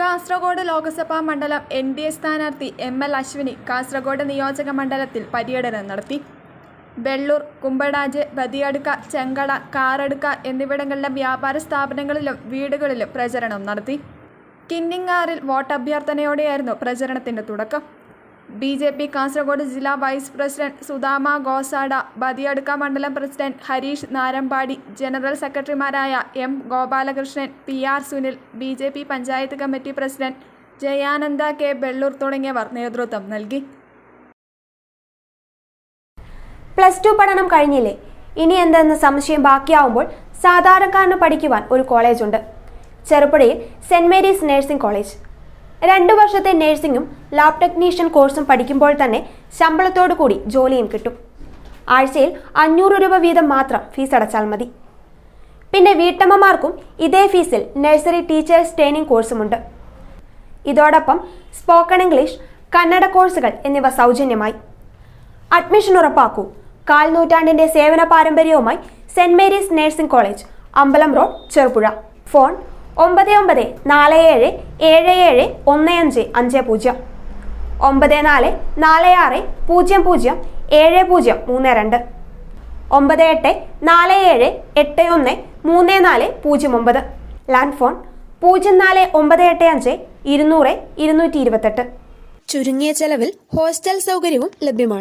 കാസർഗോഡ് ലോക്സഭാ മണ്ഡലം N D A സ്ഥാനാർത്ഥി M L Ashwini Kasaragod നിയോജക മണ്ഡലത്തിൽ പര്യടനം നടത്തി. വെള്ളൂർ കുമ്പടാജ് ബദിയടുക്ക ചെങ്കട കാറടുക്ക എന്നിവിടങ്ങളിലെ വ്യാപാര സ്ഥാപനങ്ങളിലും വീടുകളിലും പ്രചരണം നടത്തി. കിന്നിങ്ങാറിൽ വോട്ടഭ്യർത്ഥനയോടെയായിരുന്നു പ്രചരണത്തിന്റെ തുടക്കം. ബി ജെ പി കാസർഗോഡ് ജില്ലാ വൈസ് പ്രസിഡന്റ് സുദാമ ഗോസാഡ ബദിയടുക്ക മണ്ഡലം പ്രസിഡന്റ് ഹരീഷ് നാരമ്പാടി ജനറൽ സെക്രട്ടറിമാരായ M Gopalakrishnan P R Sunil B J P panchayat committee president Jayananda K Bellur തുടങ്ങിയവർ നേതൃത്വം നൽകി. പ്ലസ് ടു പഠനം കഴിഞ്ഞില്ലേ? ഇനി എന്തെന്ന് സംശയം ബാക്കിയാവുമ്പോൾ സാധാരണക്കാരന് പഠിക്കുവാൻ ഒരു കോളേജുണ്ട്. ചെറുപുഴയിൽ സെന്റ് മേരീസ് നഴ്സിംഗ് കോളേജ്. രണ്ടു വർഷത്തെ നഴ്സിംഗും ലാബ് ടെക്നീഷ്യൻ കോഴ്സും പഠിക്കുമ്പോൾ തന്നെ ശമ്പളത്തോടു കൂടി ജോലിയും കിട്ടും. ആഴ്ചയിൽ അഞ്ഞൂറ് രൂപ വീതം മാത്രം ഫീസ് അടച്ചാൽ മതി. പിന്നെ വീട്ടമ്മമാർക്കും ഇതേ ഫീസിൽ നഴ്സറി ടീച്ചേഴ്സ് ട്രെയിനിങ് കോഴ്സുമുണ്ട്. ഇതോടൊപ്പം സ്പോക്കൺ ഇംഗ്ലീഷ് കന്നഡ കോഴ്സുകൾ എന്നിവ സൗജന്യമായി. അഡ്മിഷൻ ഉറപ്പാക്കൂ. കാൽ നൂറ്റാണ്ടിന്റെ സേവന പാരമ്പര്യവുമായി സെന്റ് മേരീസ് നഴ്സിംഗ് കോളേജ് അമ്പലം റോഡ് ചെറുപുഴ. ഫോൺ ഒമ്പത് ഒമ്പത് നാല് ഏഴ് ഏഴ് ഏഴ് ഒന്ന് അഞ്ച് അഞ്ച് പൂജ്യം. ഒമ്പത് നാല് നാല് ആറ് പൂജ്യം പൂജ്യം ഏഴ് പൂജ്യം മൂന്ന് രണ്ട്. ഒമ്പത് എട്ട് നാല് ഏഴ് എട്ട് ഒന്ന് മൂന്ന് നാല് പൂജ്യം ഒമ്പത്. ലാൻഡ് ഫോൺ പൂജ്യം നാല് ഒമ്പത് എട്ട് അഞ്ച് ഇരുന്നൂറ് ഇരുന്നൂറ്റി ഇരുപത്തെട്ട്. ചുരുങ്ങിയ ചെലവിൽ ഹോസ്റ്റൽ സൗകര്യവും ലഭ്യമാണ്.